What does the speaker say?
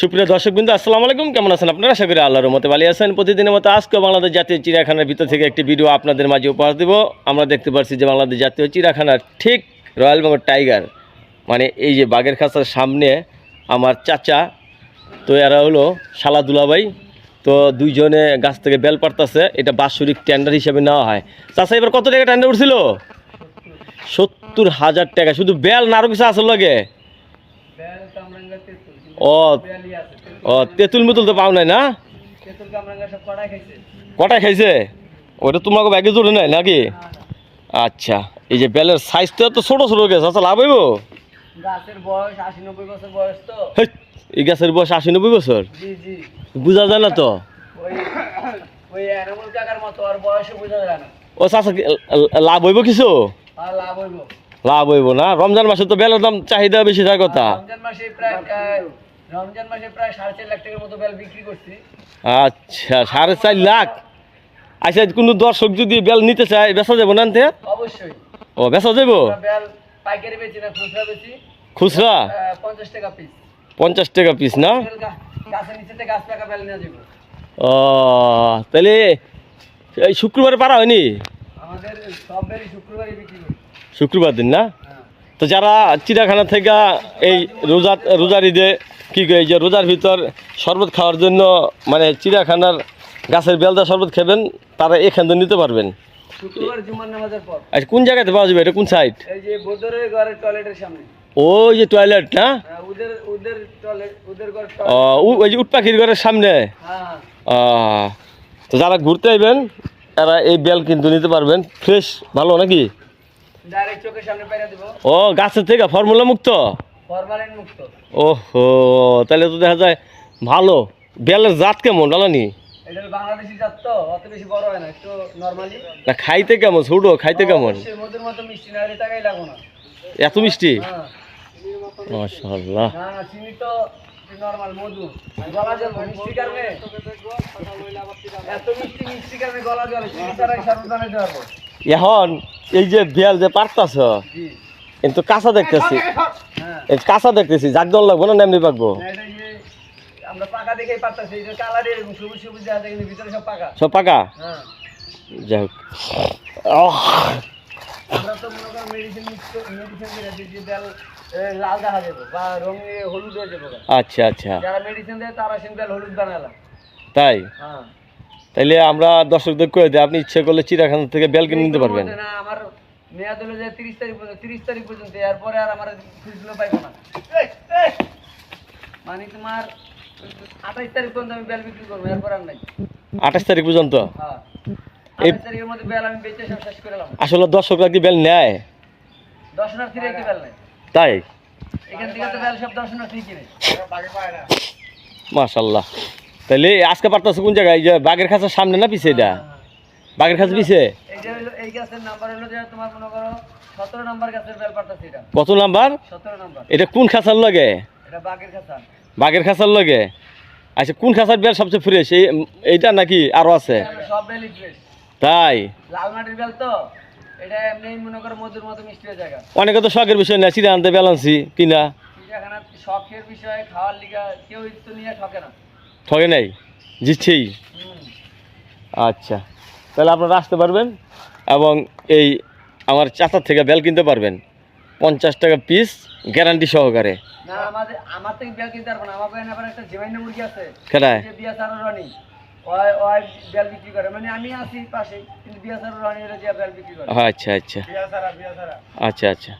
সুপ্রিয় দর্শক বিন্দু আসসালামু আলাইকুম। কেমন আছেন আপনারা? আশা করি আল্লাহর মতে ভালো আছেন। প্রতিদিনের মতো আজকে বাংলাদেশ জাতীয় চিড়িয়াখানার ভিতর থেকে একটি ভিডিও আপনাদের মাঝে উপহার দেব। আমরা দেখতে পাচ্ছি যে বাংলাদেশ জাতীয় চিড়িয়াখানার ঠিক রয়্যাল বেঙ্গল টাইগার মানে এই যে বাঘের খাঁচার সামনে আমার চাচা, তো এরা হলো শালা দুলাভাই। তো দুইজনে গাছ থেকে বেল পারতাছে এটা বাৎসরিক টেন্ডার হিসেবে নেওয়া হয়। চাচা, এবার কত টাকা টেন্ডার উঠছিল? সত্তর হাজার টাকা। শুধু বেল না আরও কিছু আসল লাগে বেল কামরাঙ্গা তেঁতুল কিন্তু ও ও তেঁতুল মুতুল তো পাও নাই না? কটা খাইছে? ওটা তোমাকে ব্যাগে জুড়ে নাই নাকি? আচ্ছা এই যে বেলের সাইজটা তো ছোট ছোট গেছে। আচ্ছা লাভ হইব? গাছের বয়স আশি নব্বই বছর বয়স এই গাছের বয়স আশি নব্বই বছর? জি যায় না তো? বোঝা ও চাষা লাভ হইব কিছু? লাভ হইব। লাভ হইব না? রমজান মাসে তো বেলের দাম চাহিদা বেশি থাকার কথা। রমজান মাসে প্রায় সাড়ে চার লাখ টাকার মতো বেল বিক্রি করছি। আচ্ছা সাড়ে চার লাখ? আচ্ছা কোনো দর্শক যদি বেল নিতে চায় বেচা যাব না অবশ্যই। ও বেচা যাব? বেল পাইকারি বেচি না খুচরা বেচি। খুচরা? পঞ্চাশ টাকা পিস পঞ্চাশ টাকা পিস না? গাছের নিচেতে গাছ পাকা বেল নিয়ে যাব। ও তাহলে এই শুক্রবারে পারা হয়নি? আমাদের সব বেলই শুক্রবারই বিক্রি করি। শুক্রবার দিন না? হ্যাঁ। তো যারা চিড়িয়াখানা থেকে এই রোজা রোজার ঈদে কী কই যে রোজার ভিতর শরবত খাওয়ার জন্য মানে চিড়িয়াখানার গাছের বেলদা শরবত খাবেন তারা এখান থেকে নিতে পারবেন। আচ্ছা কোন জায়গাতে পাওয়া যাবে? এটা কোন সাইড এই ওই যে টয়লেট না? হ্যাঁ, ওই যে উটপাখির ঘরের সামনে? হ্যাঁ তো যারা ঘুরতে আইবেন তারা এই বেল কিন্তু নিতে পারবেন। ফ্রেশ ভালো নাকি? ও গাছের থেকে ফর্মুলা মুক্ত? ফরমালিন মুক্ত। ওহো তাহলে তো দেখা যায় ভালো। বেলের জাত কেমন জানানি হলো বাংলাদেশি জাত তো অত বেশি বড় হয় না একটু নর্মালি। না খাইতে কেমন ছোটো খাইতে কেমন? মধুর মতো মিষ্টি না হলে টাকাই লাগো না। এত মিষ্টি? না না চিনি তো নর্মাল মধু। গলা জল মিষ্টি কারণে এত মিষ্টি মিষ্টি কারণে গলা জল চিনি ছাড়া সর্বদানে দেওয়ার এখন এই যে বেল যে পারতাছ কিন্তু কাঁচা দেখতেছি। কাঁচা দেখতেছি জাগ দল লাগবো না এমনি পাকবো। সব পাকা। যাই হোক দিয়ে হয়ে যাবে আচ্ছা আচ্ছা। দেয় তাই? হ্যাঁ। তাইলে আমরা দর্শকদের করে দিই আপনি ইচ্ছে করলে চিড়িয়াখানা থেকে বেল কিনে নিতে পারবেন। আমার মেয়াদ হলো যে তিরিশ তারিখ পর্যন্ত তিরিশ তারিখ পর্যন্ত এরপরে আর আমার খুচরো পাইবো না। মানে তোমার আঠাইশ তারিখ পর্যন্ত আমি বেল বিক্রি করব এরপর আর নাই। আঠাশ তারিখ পর্যন্ত? হ্যাঁ। আসলে দর্শকরা কি বেল নেয়? কি বেল নাই তাই? মাশাল্লাহ। তাহলে আজকে পারতাছে কোন জায়গায়? বাঘের খাঁচার সামনে না পিছে এটা? বাঘের খাঁচা পিছে? এই হলো এই গাছের নাম্বার হলো যে তোমার মনে করো সতেরো নাম্বার গাছের এটা। কত নাম্বার সতেরো নাম্বার এটা কোন খাঁচার লাগে? এটা বাঘের খাঁচা। বাঘের খাঁচার লাগে? আচ্ছা কোন খাঁচার বেল সবচেয়ে ফ্রেশ এই এইটা নাকি আরও আছে? সব বেলই ফ্রেশ তাই? লাল মাটির বেল তো? এটা এমনি মনে করো মধুর মতো মিষ্টি জায়গা। অনেকে তো শখের বিষয় না চিড়ে আনতে বেল আনছি কিনা শখের বিষয়ে খাওয়ার লিগা কেউ তো নিয়ে ঠকে না। ঠকে নাই? জিতছেই? আচ্ছা তাহলে আপনারা আসতে পারবেন। এবং এই আমার চাচার থেকে বেল কিনতে পারবেন। পঞ্চাশ টাকা পিস গ্যারান্টি সহকারে। না আমাদের আমার থেকে বেল কিনতে পারব না। আমার কাছে একটা জেমাইনা মুরগি আছে। কেটায় যে বিয়া সারা রনি। ওই ওই বেল বিক্রি করে। মানে আমি আছি পাশে কিন্তু বিয়া সারা রনি ওরা বেল বিক্রি আচ্ছা আচ্ছা। আচ্ছা আচ্ছা।